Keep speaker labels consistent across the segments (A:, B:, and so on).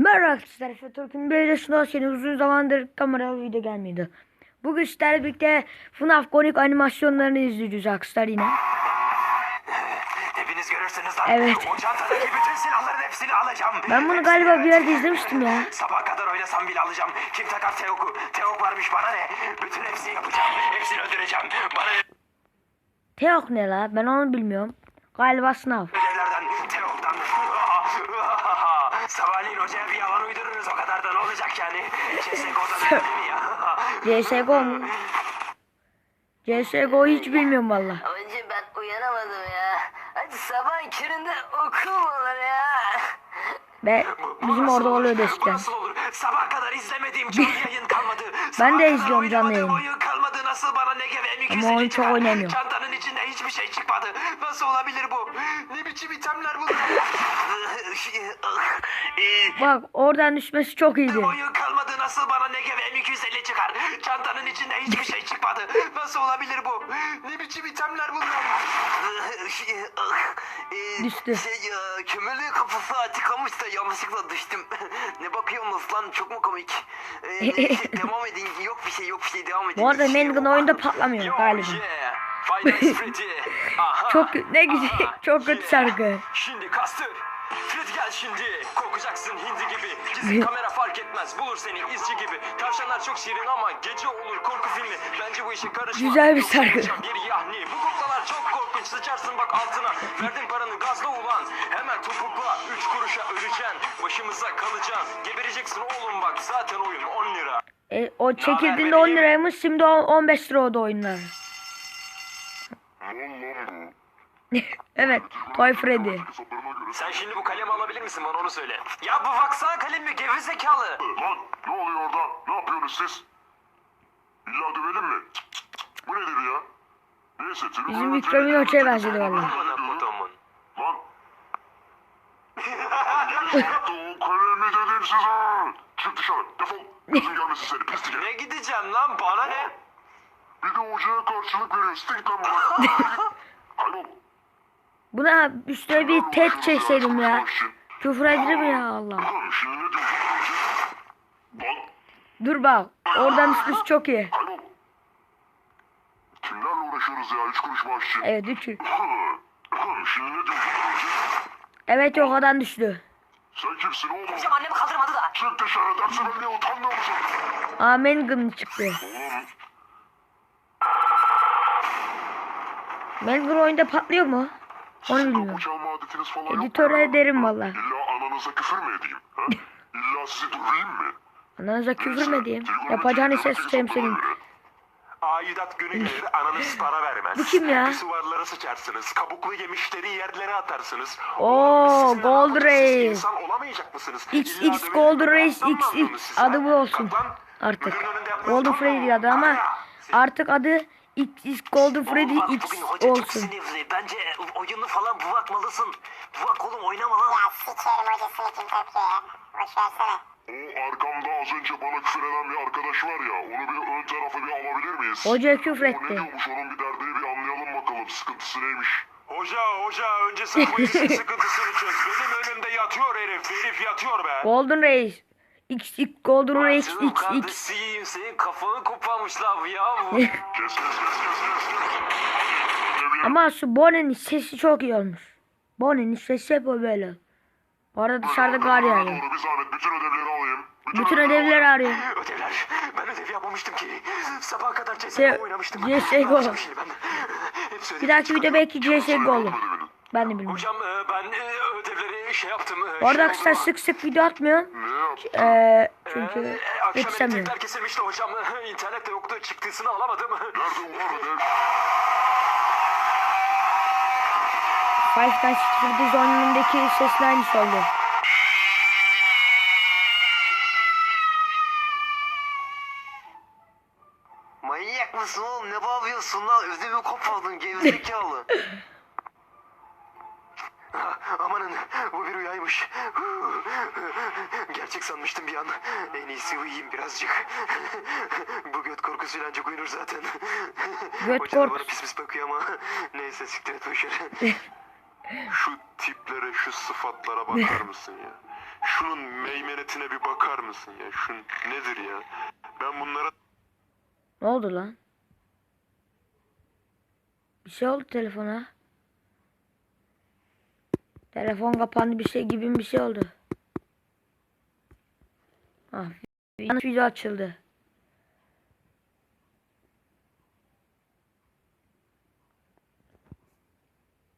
A: Merhaba arkadaşlar, Efe Türk'ün böylesine hoş geldiniz. Uzun zamandır kameralı video gelmiyordu. Bugün sizlerle birlikte FNAF konik animasyonlarını izleyeceğiz arkadaşlar yine.
B: Hepiniz görürsünüz lan.
A: Evet.
B: O çantadaki bütün silahların hepsini alacağım.
A: Ben bunu
B: Hepsini
A: galiba bir yerde izlemiştim ya.
B: Sabah kadar oynasam bile alacağım. Kim takar Teok'u? Teok varmış bana ne? Bütün hepsini yapacağım. Hepsini öldüreceğim. Bana ne?
A: Teok ne la? Ben onu bilmiyorum. Galiba sınav.
B: Hocaya bir yalan uydururuz o kadar da ne olacak yani? CSGO'da mi ya?
A: CSGO mu? CSGO hiç bilmiyorum valla.
C: Önce ben uyanamadım ya. Hadi sabah köründe okul mu olur ya?
A: Be bizim orada
B: Bu
A: eskiden.
B: nasıl olur? Sabah kadar izlemediğim canlı yayın kalmadı.
A: Ben de izliyorum canlı yayını.
B: oyun kalmadı. Nasıl bana ne gibi
A: Ama oyun çok oynamıyorum.
B: Çantanın içinde hiçbir şey çıkmadı. Nasıl olabilir bu? Ne biçim itemler bunlar?
A: Bak oradan düşmesi çok iyiydi.
B: oyun kalmadı. Nasıl bana ne gibi M250 çıkar? Çantanın içinde hiçbir şey çıkmadı. Nasıl olabilir bu? Ne biçim itemler bunlar?
A: Düştü.
B: Şey ya, kömürlüğü kapısı açıklamış da yanlışlıkla düştüm. ne bakıyorsunuz lan çok mu komik? Ee, neyse, devam edin yok bir şey yok bir şey devam edin.
A: Bu arada
B: Şey yok.
A: oyunda patlamıyor
B: Yo,
A: galiba.
B: Aha,
A: Çok ne güzel, çok kötü
B: yeah.
A: şarkı.
B: Şimdi kastır. Gel şimdi. Korkacaksın hindi gibi. Gizli kamera fark etmez. Bulur seni izci gibi. Tavşanlar çok şirin ama gece olur korku filmi. Bence bu işe karışma.
A: Güzel bir şarkı.
B: Bir yahni. Bu kuklalar çok korkunç. Sıçarsın bak altına. Verdin paranı gazla ulan. Hemen topukla. Üç kuruşa öleceksin. Başımıza kalacaksın. Gebereceksin oğlum bak. Zaten oyun 10 lira.
A: E, o çekildiğinde 10 liraymış şimdi o- 15 lira oldu oyunlar. evet Toy Freddy.
B: Sen şimdi bu kalemi alabilir misin bana onu söyle. Ya bu baksana kalem mi gerizekalı.
D: Lan ne oluyor orada? Ne yapıyorsunuz siz? İlla dövelim mi? Bu nedir ya? Neyse
A: Bizim Vikram'ın
D: telefonla
A: hoçaya
D: telefonla
A: benzedi valla.
D: Lan. o kalemi dedim size. Çık dışarı defol. Gözüm görmesin seni pislik herif.
B: Ne gideceğim lan bana ne?
D: Bir de hocaya karşılık veriyor. Stink lan bana.
A: Buna üstüne bir tek çekseydim ya. Küfür ederim ya Allah. Dur bak oradan üstüsü çok iyi.
D: Kimlerle uğraşıyoruz ya? Üç kuruş maaş için.
A: Evet
D: diyorsun?
A: Evet o kadar düştü.
D: Sen kimsin oğlum?
C: Hocam annem kaldırmadı da.
D: Çık dışarı dersin önüne utanmıyor musun?
A: Amen gın çıktı.
D: Oğlum
A: Melgur oyunda patlıyor mu? Onu bilmiyorum.
D: kapı çalma adetiniz falan yok mu
A: Editör
D: ya?
A: ederim valla.
D: İlla ananıza küfür mü edeyim? Ha? İlla sizi döveyim mi?
A: Ananıza küfür mü Yapacağını
D: içindeki
A: ses
D: hesaplara
A: senin.
B: Aidat günü gelir ananız para vermez.
A: Bu kim ya?
B: Pisuvarlara sıçarsınız. Kabuklu yemişleri yerlere atarsınız.
A: Oo, Gold Race.
B: insan olamayacak mısınız?
A: XX Gold? Race XX adı bu olsun. Artık. Golden Freddy adı ama artık adı XX Golden Freddy X olsun.
B: Bence oyunu falan buvakmalısın. Buvak oğlum oynama lan.
E: Ya sikerim hocasını kim takıyor ya. Boş versene.
D: O arkamda az önce bana küfür eden bir arkadaş var ya. Onu bir ön tarafa bir alabilir miyiz?
A: Hoca küfür
D: O ne diyormuş onun bir derdini bir anlayalım bakalım. Sıkıntısı neymiş?
B: Hoca hoca önce sen bu işin sıkıntısını çöz. Benim önümde yatıyor herif. Herif yatıyor be.
A: Golden Race XX Golden
B: Canım
A: XX
B: kardeşim senin kafanı koparmışlar ya.
A: Ama şu Bonnie'nin sesi çok iyi olmuş. Bonnie'nin sesi hep o böyle. Bu arada dışarıda
D: ödevlere
A: yağıyor.
D: Bir zahmet bütün ödevleri alayım.
A: Bütün ödevleri arıyor.
B: Ödevler. Ben ödev yapmamıştım ki. Sabah kadar CSGO
A: Şey,
B: oynamıştım.
A: CS:GO.
B: Hepsi
A: Bir dahaki video belki CSGO olur. Ben de bilmiyorum.
B: Hocam e, ben e, ödevleri şey yaptım.
A: Bu arada
B: şey
A: arkadaşlar sık sık video atmıyorum.
D: Ne yaptın?
A: Ee,
B: E,
A: çünkü
B: akşam
A: yetişemiyorum.
B: elektrikler kesilmişti hocam. İnternette yoktu. Çıktısını alamadım.
A: Five Nights at Freddy's oyunundaki sesle aynısı oldu.
B: Manyak mısın oğlum? Ne bağırıyorsun lan? Ödemi kopardın gerizekalı. Amanın bu bir rüyaymış. Gerçek sanmıştım bir an. En iyisi uyuyayım birazcık. bu göt korkusuyla ancak uyunur zaten.
A: Göt
B: da bana
A: korkusu.
B: pis pis bakıyor ama. Neyse siktir et boşver.
D: Şu tiplere, şu sıfatlara bakar mısın ya? Şunun meymenetine bir bakar mısın ya? Şu nedir ya? Ben bunlara
A: Ne oldu lan? Bir şey oldu telefona. Telefon kapandı bir şey gibi bir şey oldu. Ah, yanlış video açıldı.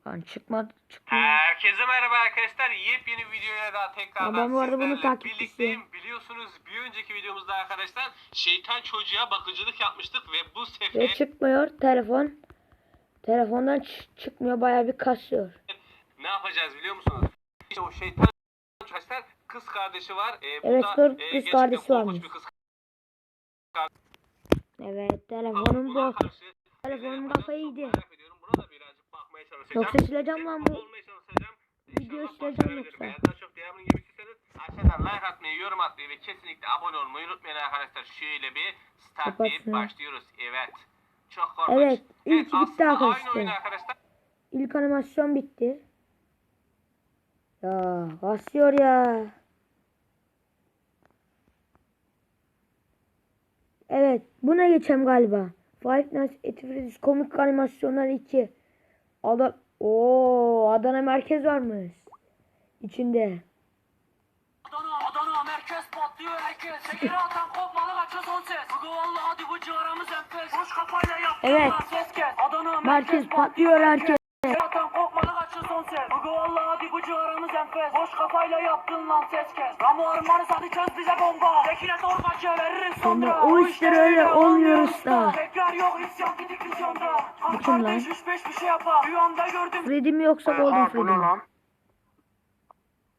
A: Lan çıkmadı çıkmadı.
F: Herkese merhaba arkadaşlar. Yepyeni videoya daha tekrardan
A: ben bu arada bunu takipçisiyim.
F: birlikteyim. Biliyorsunuz bir önceki videomuzda arkadaşlar şeytan çocuğa bakıcılık yapmıştık ve bu
A: Ve
F: sefer
A: çıkmıyor telefon. Telefondan çıkmıyor bayağı bir kasıyor.
F: ne yapacağız biliyor musunuz? İşte o şeytan arkadaşlar kız kardeşi var. Bu
A: Evet,
F: da,
A: kız-
F: e,
A: kız
F: gerçekten
A: kardeşi varmış.
F: kız
A: Evet telefonum bu. Telefonum kafayı yedi. Yoksa sileceğim lan bu. Video sileceğim yoksa.
F: Aşağıdan like atmayı, yorum atmayı ve kesinlikle abone olmayı unutmayın arkadaşlar. Şöyle bir start deyip başlıyoruz. Evet. Çok korkunç.
A: Evet, ilk bitti
F: aslında
A: arkadaşlar. İlk animasyon bitti. Ya kasıyor ya. Evet buna geçeceğim galiba. Five Nights at Freddy's komik animasyonlar 2. Ada Oo, Adana merkez varmış. İçinde.
G: Adana, Adana merkez patlıyor herkes. Şekeri atan kopmalı kaçıyor son ses. Bugü valla hadi bu ciğaramız enfes. Boş kafayla yaptın
A: Evet.
G: Adana
A: Merkez patlıyor herkes.
G: Son ses. Bugü valla hadi bu ciğaramız enfes. Boş kafayla yaptın lan ses kes. Ramu armanız hadi çöz bize bomba. Tekine doğru kaçıyor veririz sonra.
A: Ama o işler öyle olmuyor usta.
G: Tekrar yok isyan gidik vizyonda.
A: Lan?
G: kardeş üç beş bir şey yapar. Rüyamda gördüm.
A: Freddy mi yoksa Golden?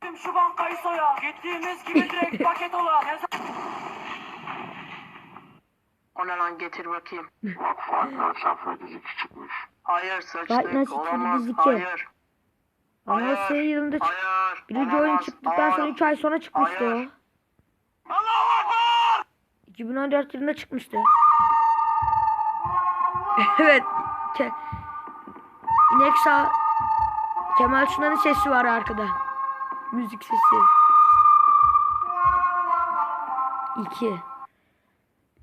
G: Gittim şu bankayı soya. Gittiğimiz gibi direkt paket ola. Ne zaman... O ne lan getir bakayım.
D: Freddy'si çıkmış.
G: Hayır
A: at
G: Olamaz.
A: Freddy's 2.
G: Hayır.
A: Ama
G: Hayır.
A: senin yılında çık.
G: Hayır.
A: Birinci oyun çıktıktan sonra
G: Hayır.
A: 2 ay sonra çıkmıştı
G: Hayır.
A: o. 2014 yılında çıkmıştı. evet. Ke İnek sağ Kemal Sunal'ın sesi var arkada. Müzik sesi. 2.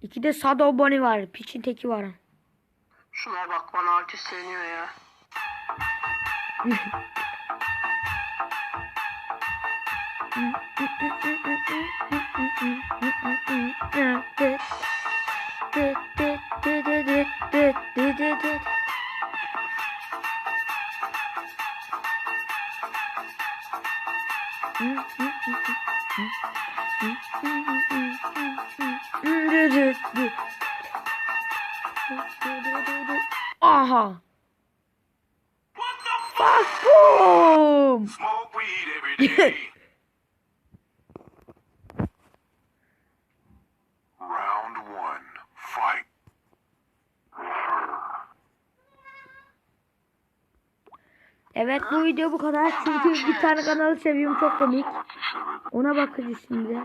A: 2'de Sado Bonnie var. Piçin teki var.
G: Şuna bak bana artist seviniyor ya.
A: Aha. Fuck boom. Evet bu video bu kadar. Çünkü bir tane kanalı seviyorum çok komik. Ona bakacağız şimdi.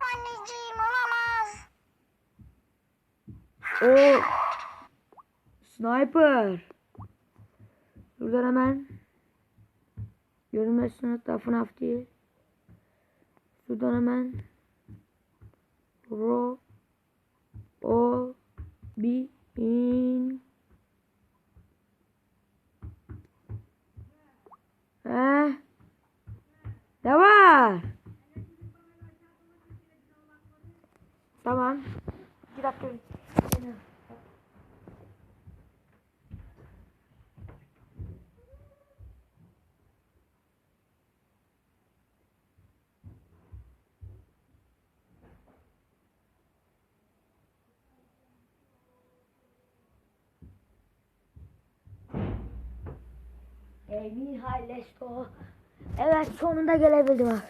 E: Anneciğim olamaz.
A: O Sniper. Buradan hemen görünmezsin hatta FNAF diye. Şuradan hemen Ro O B in He? Ne var? Emin Hallesto. Evet sonunda gelebildim.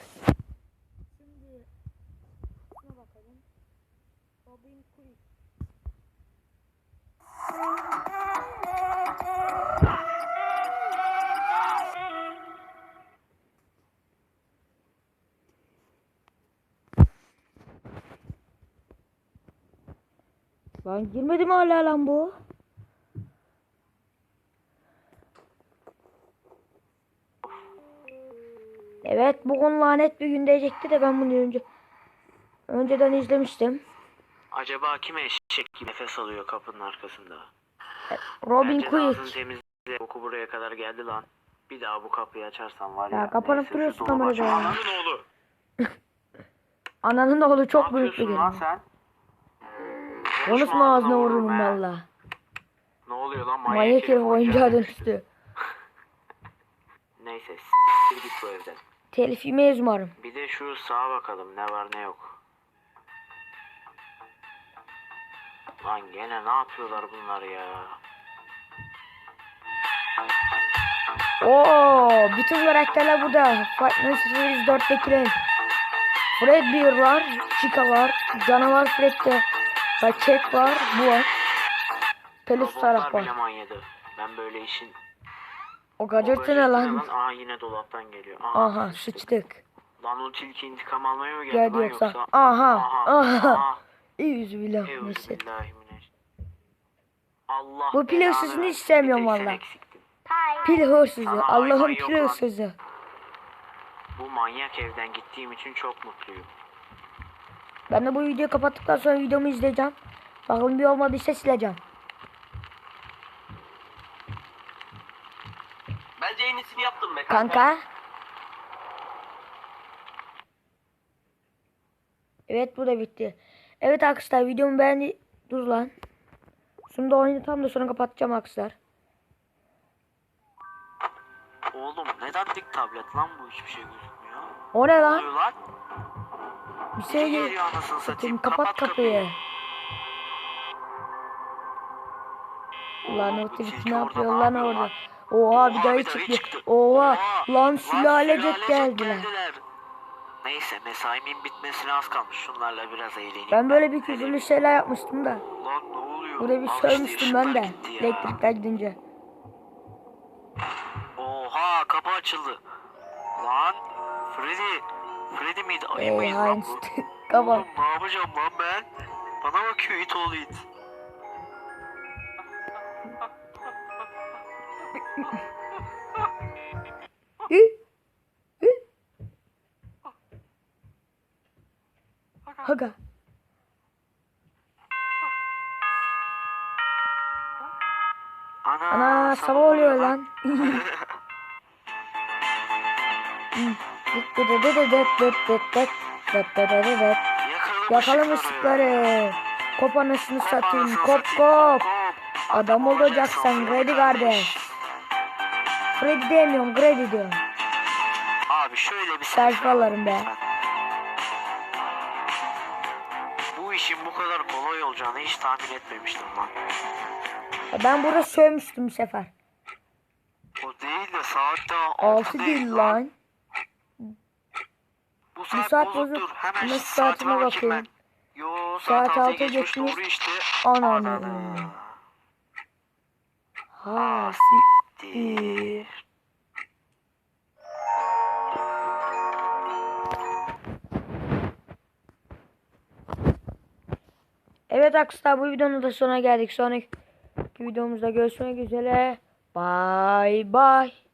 A: Şimdi şuna bakalım. Robin Quick. Lan girmedi mi hala lan bu? Evet bugün lanet bir gün diyecekti de ben bunu önce önceden izlemiştim.
H: Acaba kime eşek gibi nefes alıyor kapının arkasında?
A: Robin
H: Bence
A: Quick.
H: temizle. Koku buraya kadar geldi lan. Bir daha bu kapıyı açarsan var ya.
A: Ya kapanıp
H: neyse,
A: duruyorsun
H: aç.
A: ya.
H: Ananın oğlu.
A: Ananın oğlu çok
H: ne
A: büyük bir
H: lan sen?
A: Konuşma ağzına
H: vururum
A: valla.
H: Ne oluyor lan manyak,
A: Manyak herif oyuncağa dönüştü.
H: Neyse s**tir git bu evden.
A: Telif yemeyiz umarım.
H: Bir de şu sağa bakalım ne var ne yok. Lan gene ne yapıyorlar bunlar ya?
A: Oo, bütün karakterler burada. Fight Night Series 4'tekiler. Fred bir var, Chica var, Canavar Fred'de. Çek var, bu var. Pelis taraf var.
H: Ben böyle işin...
A: O gacırtı ne lan?
H: Aa yine dolaptan geliyor. Aha.
A: Aha sıçtık.
H: Lan o tilki intikam almaya mı geldi,
A: Geldi
H: lan
A: yoksa.
H: yoksa?
A: Aha, aha.
H: aha.
A: İyüzbillah. Neyse.
H: Allah
A: Bu pil hırsızını hiç sevmiyorum valla. Pil hırsızı. Allah'ın pil hırsızı.
H: Bu manyak evden gittiğim için çok mutluyum.
A: Ben de bu videoyu kapattıktan sonra videomu izleyeceğim. Bakalım bir olmadıysa sileceğim.
F: Bence en iyisini yaptım be
A: Kanka. Evet bu da bitti. Evet arkadaşlar videomu beğendi. Dur lan. Şunu da oynatalım da sonra kapatacağım arkadaşlar.
H: Oğlum neden dik tablet lan bu hiçbir şey gözükmüyor?
A: O ne lan?
H: oluyor lan?
A: Bir şey
H: geliyor anasını
A: Satayım
H: satayım.
A: kapat kapıyı. Lan
H: Oo,
A: o tilki ne yapıyor lan orada? Oha bir
H: dahi
A: çıktı. Oha lan sülalecek geldiler.
H: Neyse mesaimin bitmesine az kalmış. Şunlarla biraz eğleneyim.
A: Ben böyle bir küfürlü şeyler yapmıştım da.
H: Lan ne oluyor?
A: Burada bir sövmüştüm ben de. Elektrikler gidince.
H: Oha kapı açıldı. Lan Freddy. Freddy miydi? Ayı mıydı lan bu? Oğlum ne yapacağım lan ben? Bana bakıyor it oğlu it.
A: Haga.
H: Ana,
A: Ana sabah oluyor lan.
H: Yakalım, ışıkları.
A: Kop anasını satayım. Kop kop. Adam olacaksan Grady kardeş. Freddy demiyorum Grady diyorum.
H: Abi şöyle bir
A: selfie alırım be.
H: Bu işin bu kadar kolay olacağını hiç tahmin etmemiştim lan.
A: Ben burada sövmüştüm bu sefer.
H: O değil de saat daha
A: 6 değil lan.
H: Bu
A: Bu
H: saat,
A: saat
H: bozuktur.
A: bozuk.
H: Hemen
A: Nasıl
H: saatime bakayım. Yo
A: Saat
H: saat,
A: altı
H: 6
A: geçmiş
H: doğru işte.
A: Ananı. Ha siktir. Evet arkadaşlar bu videonun da sonuna geldik. Sonraki videomuzda görüşmek üzere. Bye bye.